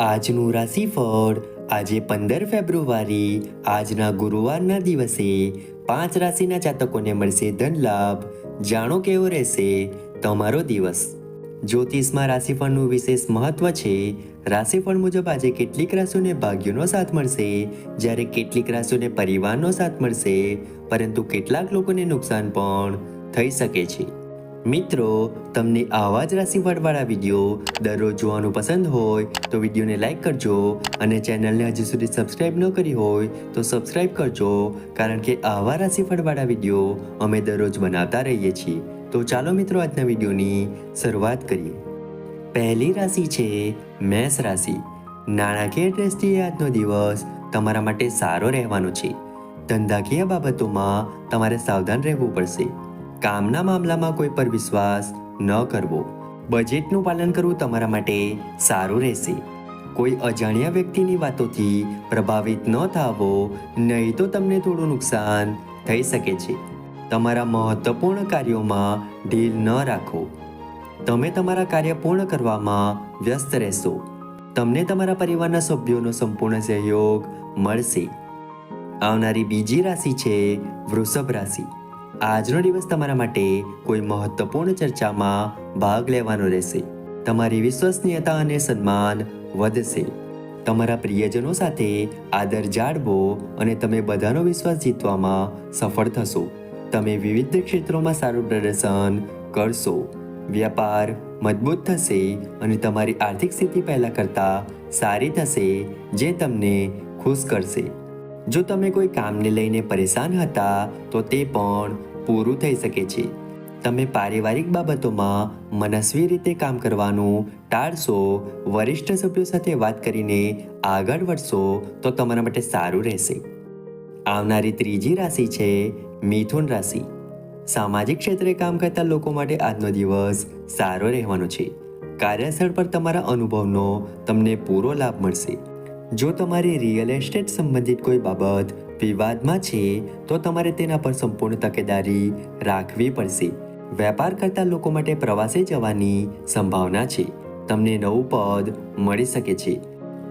આજનું રાશિફળ આજે પંદર ફેબ્રુઆરી, આજના ગુરુવારના દિવસે. પાંચ રાશિના જાતકોને મળશે ધન લાભ. જાણો કેવો રહેશે? તમારો દિવસ. જ્યોતિષમાં રાશિફળનું વિશેષ મહત્વ છે. રાશિફળ મુજબ આજે કેટલીક રાશિઓને ભાગ્યનો સાથ મળશે. જ્યારે કેટલીક રાશિઓને પરિવારનો સાથ મળશે. પરંતુ કેટલાક લોકોને નુકસાન પણ થઈ શકે છે. મિત્રો, તમને આવા જ રાશિફળવાળા વીડિયો દરરોજ જોવાનું પસંદ હોય તો વિડીયોને લાઈક કરજો અને ચેનલને હજી સુધી સબસ્ક્રાઇબ ન કરી હોય તો સબસ્ક્રાઇબ કરજો, કારણ કે આવા રાશિફળવાળા વીડિયો અમે દરરોજ બનાવતા રહીએ છીએ. તો ચાલો મિત્રો, આજના વિડીયોની શરૂઆત કરીએ. પહેલી રાશિ છે મેષ રાશિ. નાણાકીય દ્રષ્ટિએ આજનો દિવસ તમારા માટે સારો રહેવાનો છે. ધંધાકીય બાબતોમાં તમારે સાવધાન રહેવું પડશે. કામના મામલામાં કોઈ પર વિશ્વાસ ન કરવો. બજેટનું પાલન કરવું તમારા માટે સારું રહેશે. કોઈ અજાણ્યા વ્યક્તિની વાતોથી પ્રભાવિત ન થાવો, નહીં તો તમને થોડું નુકસાન થઈ શકે છે. તમારા મહત્વપૂર્ણ કાર્યોમાં ઢીલ ન રાખો. તમે તમારા કાર્ય પૂર્ણ કરવામાં વ્યસ્ત રહેશો. તમને તમારા પરિવારના સભ્યોનો સંપૂર્ણ સહયોગ મળશે. આવનારી બીજી રાશિ છે વૃષભ રાશિ. આજનો દિવસ તમારા માટે કોઈ મહત્વપૂર્ણ ચર્ચામાં ભાગ લેવાનો રહેશે. તમારી વિશ્વસનીયતા અને સન્માન વધશે. તમારા પ્રિયજનો સાથે આદર જાળવો અને તમે બધાનો વિશ્વાસ જીતવામાં સફળ થશો. તમે વિવિધ ક્ષેત્રોમાં સારું પ્રદર્શન કરશો. વ્યાપાર મજબૂત થશે અને તમારી આર્થિક સ્થિતિ પહેલાં કરતાં સારી થશે, જે તમને ખુશ કરશે. જો તમે કોઈ કામને લઈને પરેશાન હતા, તો તે પણ પૂરું થઈ શકે છે. તમે પારિવારિક બાબતોમાં મનસ્વી રીતે કામ કરવાનું ટાળશો, વરિષ્ઠ સભ્યો સાથે વાત કરીને આગળ વધશો તો તમારા માટે સારું રહેશે. આવનારી ત્રીજી રાશિ છે મિથુન રાશિ. સામાજિક ક્ષેત્રે કામ કરતા લોકો માટે આજનો દિવસ સારો રહેવાનો છે. કાર્યસ્થળ પર તમારા અનુભવનો તમને પૂરો લાભ મળશે. જો તમારી રિયલ એસ્ટેટ સંબંધિત કોઈ બાબત વિવાદમાં છે, તો તમારે તેના પર સંપૂર્ણ તકેદારી રાખવી પડશે. વેપાર કરતા લોકો માટે પ્રવાસે જવાની સંભાવના છે. તમને નવું પદ મળી શકે છે.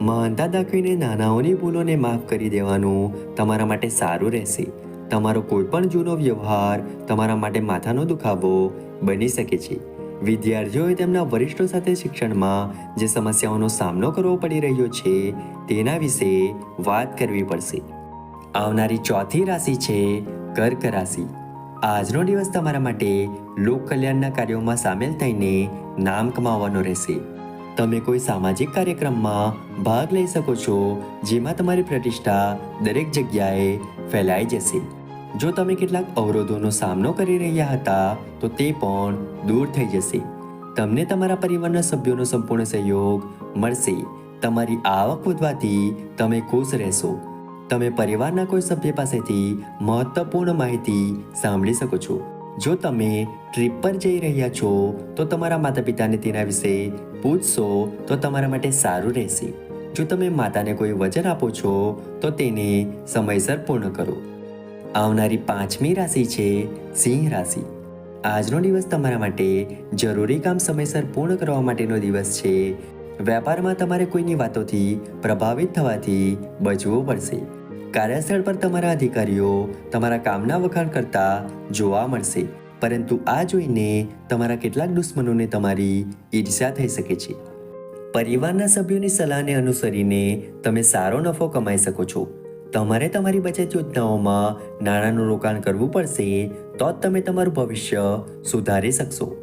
મહાનતા દાખવીને નાનાઓની ભૂલોને માફ કરી દેવાનું તમારા માટે સારું રહેશે. તમારો કોઈ પણ જૂનો વ્યવહાર તમારા માટે માથાનો દુખાવો બની શકે છે. વિદ્યાર્થીઓએ તેમના વરિષ્ઠો સાથે શિક્ષણમાં જે સમસ્યાઓનો સામનો કરવો પડી રહ્યો છે, તેના વિશે વાત કરવી પડશે. આવનારી ચોથી રાશિ છે કર્ક રાશિ. આજનો દિવસ તમારા માટે લોક કલ્યાણના કાર્યોમાં સામેલ થઈને નામ કમાવવાનો રહેશે. તમે કોઈ સામાજિક કાર્યક્રમમાં ભાગ લઈ શકો છો, જેમાં તમારી પ્રતિષ્ઠા દરેક જગ્યાએ ફેલાઈ જશે. જો તમે કેટલાક અવરોધોનો સામનો કરી રહ્યા હતા, તો તે પણ દૂર થઈ જશે. તમને તમારા પરિવારના સભ્યોનો સંપૂર્ણ સહયોગ મળશે. તમારી આવક વધવાથી તમે ખુશ રહેશો. તમે પરિવારના કોઈ સભ્ય પાસેથી મહત્વપૂર્ણ માહિતી સાંભળી શકો છો. જો તમે ટ્રીપ પર જઈ રહ્યા છો, તો તમારા માતા પિતાને તેના વિશે પૂછશો, તો તમારા માટે સારું રહેશે. જો તમે માતાને કોઈ વચન આપો છો, તો તેને સમયસર પૂર્ણ કરો. આવનારી પાંચમી રાશિ છે સિંહ રાશિ. આજનો દિવસ તમારા માટે જરૂરી કામ સમયસર પૂર્ણ કરવા માટેનો દિવસ છે. વેપારમાં તમારે કોઈની વાતોથી પ્રભાવિત થવાથી બચવું પડશે. કાર્યસ્થળ પર તમારા અધિકારીઓ તમારા કામના વખાણ કરતા જોવા મળશે. પરંતુ આ જોઈને તમારા કેટલાક દુશ્મનોને તમારી ઈર્ષ્યા થઈ શકે છે. પરિવારના સભ્યોની સલાહને અનુસરીને તમે સારો નફો કમાઈ શકો છો. તમારે તમારી બચત યોજનાઓમાં નાણાંનું રોકાણ કરવું પડશે તો જ તમે તમારું ભવિષ્ય સુધારી શકશો.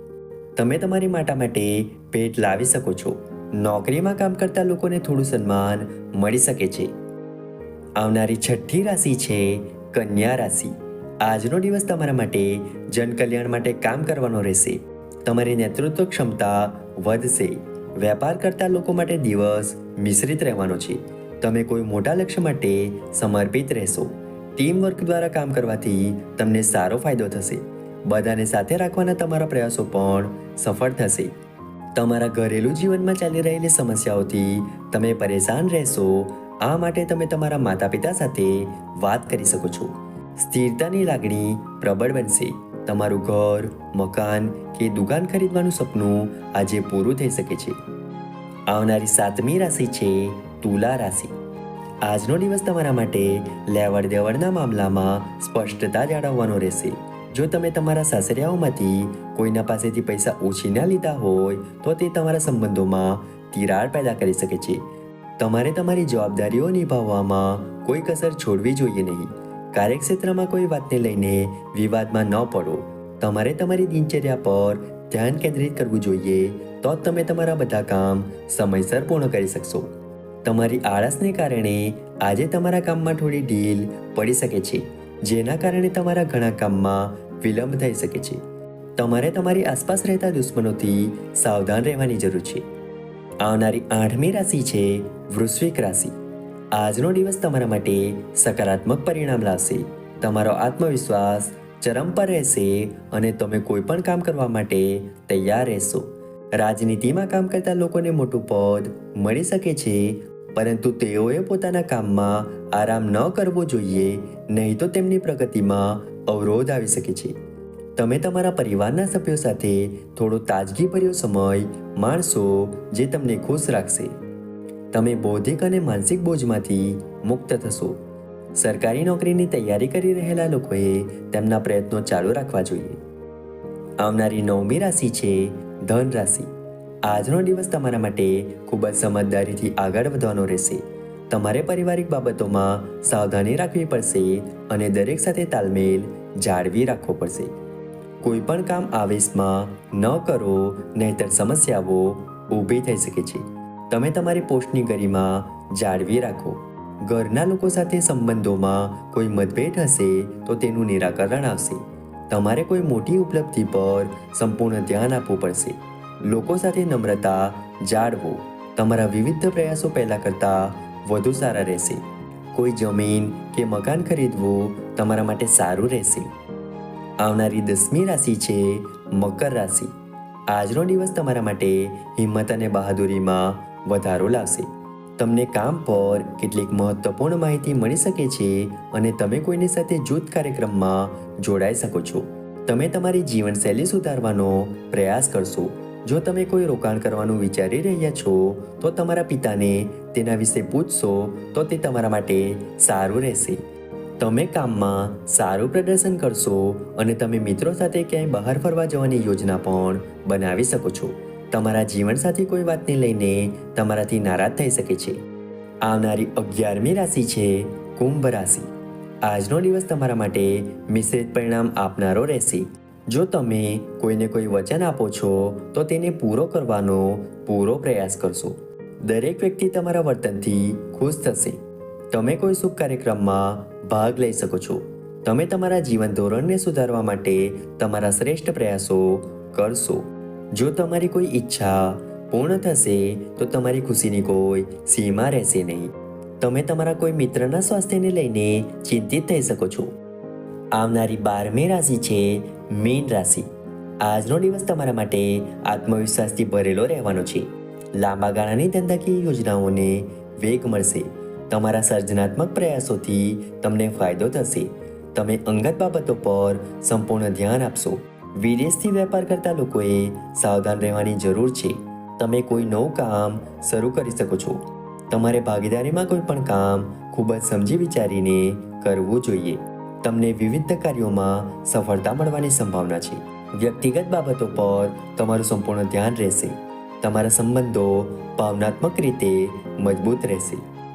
તમે તમારી માતા માટે ભેટ લાવી શકો છો. નોકરીમાં કામ કરતા લોકોને થોડું સન્માન મળી શકે છે. આવનારી છઠ્ઠી રાશિ છે કન્યા રાશિ. આજનો દિવસ તમારા માટે જનકલ્યાણ માટે કામ કરવાનો રહેશે. તમારી નેતૃત્વ ક્ષમતા વધશે. વેપાર કરતા લોકો માટે દિવસ મિશ્રિત રહેવાનો છે. તમે કોઈ મોટા લક્ષ્ય માટે સમર્પિત રહેશો. ટીમ વર્ક દ્વારા કામ કરવાથી તમને સારો ફાયદો થશે. બધાને સાથે રાખવાના તમારા પ્રયાસો પણ સફળ થશે. તમારા ઘરેલું જીવનમાં ચાલી રહેલી સમસ્યાઓથી તમે પરેશાન રહેશો આ માટે તમે તમારા માતા પિતા સાથે વાત કરી શકો છો. સ્થિરતાની લાગણી પ્રબળ બનશે. તમારું ઘર, મકાન કે દુકાન ખરીદવાનું સપનું આજે પૂરું થઈ શકે છે. આવનારી સાતમી રાશિ છે તુલા રાશિ. આજનો દિવસ તમારા માટે લેવડ દેવડના મામલામાં સ્પષ્ટતા જાળવવાનો રહેશે. જો તમે તમારા સાસરિયાઓમાંથી કોઈના પાસેથી પૈસા ઓછી ના લીધા હોય, તો તે તમારા સંબંધોમાં તિરાડ પેદા કરી શકે છે. તમારે તમારી જવાબદારીઓ નિભાવવામાં કોઈ કસર છોડવી જોઈએ નહીં. કાર્યક્ષેત્રમાં કોઈ વાતને લઈને વિવાદમાં ન પડો. તમારે તમારી દિનચર્યા પર ધ્યાન કેન્દ્રિત કરવું જોઈએ તો જ તમે તમારા બધા કામ સમયસર પૂર્ણ કરી શકશો. તમારી આળસને કારણે આજે તમારા કામમાં થોડી ઢીલ પડી શકે છે, જેના કારણે તમારા ઘણા કામમાં વિલંબ થઈ શકે છે. તમારે તમારી આસપાસ રહેતા દુશ્મનોથી સાવધાન રહેવાની જરૂર છે. આવનારી આઠમી રાશિ છે વૃશ્વિક રાશિ. આજનો દિવસ તમારા માટે સકારાત્મક પરિણામ લાવશે. તમારો આત્મવિશ્વાસ ચરમ પર રહેશે અને તમે કોઈ પણ કામ કરવા માટે તૈયાર રહેશો. રાજનીતિમાં કામ કરતા લોકોને મોટું પદ મળી શકે છે, પરંતુ તેઓએ પોતાના કામમાં આરામ ન કરવો જોઈએ, નહીં તો તેમની પ્રગતિમાં અવરોધ આવી શકે છે. તમે તમારા પરિવારના સભ્યો સાથે થોડો તાજગીભર્યો સમય માણશો જે તમને ખુશ રાખશે. તમે બૌદ્ધિક અને માનસિક બોજમાંથી મુક્ત થશો. સરકારી નોકરીની તૈયારી કરી રહેલા લોકોએ તેમના પ્રયત્નો ચાલુ રાખવા જોઈએ. આવનારી નવમી રાશિ છે ધન રાશિ. આજનો દિવસ તમારા માટે ખૂબ જ સમજદારીથી આગળ વધવાનો રહેશે. તમારે પારિવારિક બાબતોમાં સાવધાની રાખવી પડશે અને દરેક સાથે તાલમેલ જાળવી રાખવો પડશે. કોઈ પણ કામ આવેશમાં ન કરો, નહીતર સમસ્યાઓ ઊભી થઈ શકે છે. તમે તમારી પોસ્ટની ગરિમા જાળવી રાખો. ઘરના લોકો સાથે સંબંધોમાં કોઈ મતભેદ હશે તો તેનું નિરાકરણ આવશે. તમારે કોઈ મોટી ઉપલબ્ધિ પર સંપૂર્ણ ધ્યાન આપવું પડશે. લોકો સાથે નમ્રતા જાળવો. તમારા વિવિધ પ્રયાસો પહેલાં કરતાં વધુ સારા રહેશે. કોઈ જમીન કે મકાન ખરીદવું તમારા માટે સારું રહેશે. આવનારી દસમી રાશિ છે મકર રાશિ. આજનો દિવસ તમારા માટે હિંમત અને બહાદુરીમાં વધારો લાવશે. તમને કામ પર કેટલીક મહત્વપૂર્ણ માહિતી મળી શકે છે અને તમે કોઈની સાથે જૂથ કાર્યક્રમમાં જોડાઈ શકો છો. તમે તમારી જીવનશૈલી સુધારવાનો પ્રયાસ કરશો. જો તમે કોઈ રોકાણ કરવાનું વિચારી રહ્યા છો, તો તમારા પિતાને તેના વિશે પૂછશો, તો તે તમારા માટે સારું રહેશે. તમે કામમાં સારું પ્રદર્શન કરશો અને તમે મિત્રો સાથે ક્યાંય બહાર ફરવા જવાની યોજના પણ બનાવી શકો છો. તમારા જીવનસાથી કોઈ વાતને લઈને તમારાથી નારાજ થઈ શકે છે. આવનારી અગિયારમી રાશિ છે કુંભ રાશિ. આજનો દિવસ તમારા માટે મિશ્રિત પરિણામ આપનારો રહેશે. જો તમે કોઈને કોઈ વચન આપો છો, તો તેને પૂરો કરવાનો પૂરો પ્રયાસ કરશો. દરેક વ્યક્તિ તમારા વર્તનથી ખુશ થશે. તમે કોઈ શુભ કાર્યક્રમમાં ભાગ લઈ શકો છો. તમે તમારા જીવન ધોરણને સુધારવા માટે તમારા શ્રેષ્ઠ પ્રયાસો કરશો. જો તમારી કોઈ ઈચ્છા પૂર્ણ થશે, તો તમારી ખુશીની કોઈ સીમા રહેશે નહીં. તમે તમારા કોઈ મિત્રના સ્વાસ્થ્યને લઈને ચિંતિત થઈ શકો છો. આવનારી બારમી રાશિ છે મીન રાશિ. આજનો દિવસ તમારા માટે આત્મવિશ્વાસથી ભરેલો રહેવાનો છે. લાંબા ગાળાની ધંધાકીય યોજનાઓને વેગ મળશે. તમારા સર્જનાત્મક પ્રયાસોથી તમને ફાયદો થશે. તમે અંગત બાબતો પર સંપૂર્ણ ધ્યાન આપશો. વિદેશથી વેપાર કરતા લોકોએ સાવધાન રહેવાની જરૂર છે. તમે કોઈ નવું કામ શરૂ કરી શકો છો. તમારે ભાગીદારીમાં કોઈ પણ કામ ખૂબ જ સમજી વિચારીને કરવું જોઈએ. તમને વિવિધ કાર્યોમાં સફળતા મળવાની સંભાવના છે. વ્યક્તિગત બાબતો પર તમારું સંપૂર્ણ ધ્યાન રહેશે. તમારા સંબંધો ભાવનાત્મક રીતે મજબૂત રહેશે.